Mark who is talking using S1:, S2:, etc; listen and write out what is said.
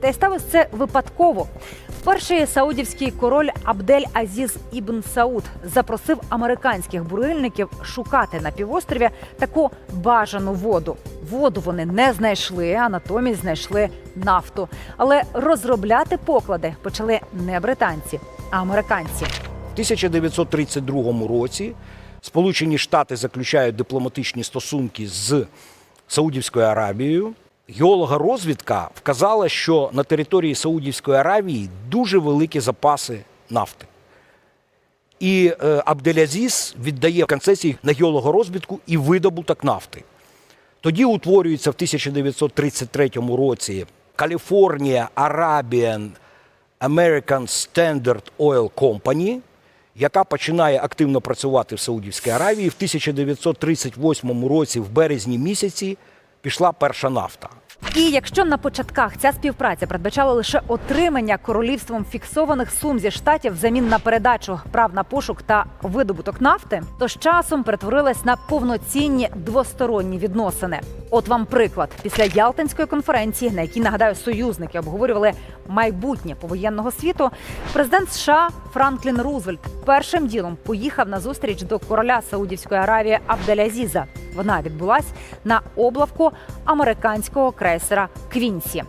S1: Та й сталося це випадково. Перший саудівський король Абдель Азіз Ібн Сауд запросив американських бурильників шукати на півострові таку бажану воду. Воду вони не знайшли, а натомість знайшли нафту. Але розробляти поклади почали не британці, а американці.
S2: В 1932 році Сполучені Штати заключають дипломатичні стосунки з Саудівською Аравією. Геолога розвідка вказала, що на території Саудівської Аравії дуже великі запаси нафти. І е, Абделязіс віддає концесії на геологорозвідку і видобуток нафти. Тоді утворюється в 1933 році California Arabian American Standard Oil Company, яка починає активно працювати в Саудівській Аравії. В 1938 році, в березні місяці, пішла перша нафта.
S1: І якщо на початках ця співпраця передбачала лише отримання королівством фіксованих сум зі штатів взамін на передачу прав на пошук та видобуток нафти, то з часом перетворилась на повноцінні двосторонні відносини. От вам приклад після Ялтинської конференції, на якій нагадаю, союзники обговорювали майбутнє повоєнного світу. Президент США Франклін Рузвельт першим ділом поїхав на зустріч до короля Саудівської Аравії Абделязіза. Вона відбулась на облавку американського крейсера Квінсі.